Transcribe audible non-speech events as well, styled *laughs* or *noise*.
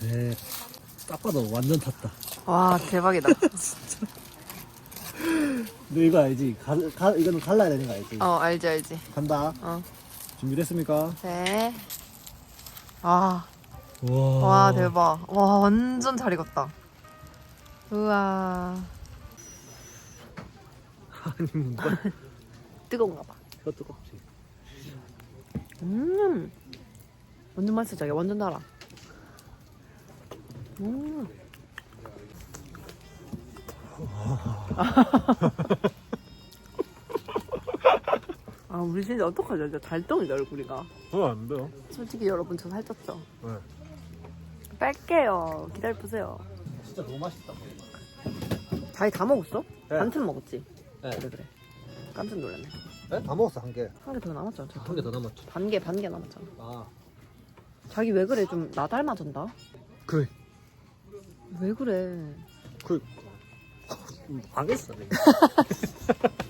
네. 딱 봐도 완전 탔다. 와 대박이다. *laughs* 너 이거 알지? 갈, 갈, 이거는 갈라야 되는 거 알지? 어 알지 알지. 간다. 어. 준비됐습니까? 네. 아, 와. 와 대박. 와 완전 잘 익었다. 우와. *laughs* 아니, 뭔가. *laughs* 뜨거운가 봐. 혀 뜨겁지. 음. 완전 맛있어 자기 완전 달아. 음. *laughs* 아 우리 진짜 어떡하죠? 진짜 달덩이다 얼굴이가. 어, 안 돼요. 솔직히 여러분 저 살쪘죠? 네. 뺄게요. 기다려보세요. 진짜 너무 맛있다. 자기 다 먹었어? 네. 반쯤 먹었지? 네. 그래 그래. 깜짝 놀랐네. 네? 다 먹었어, 한 개. 한 개 더 남았잖아. 한 개 더 남았죠. 반 개, 반 개 남았잖아. 아. 자기 왜 그래? 좀 나 닮아졌다? 그래. 왜 그래? 그. 방했어, 내가. *laughs*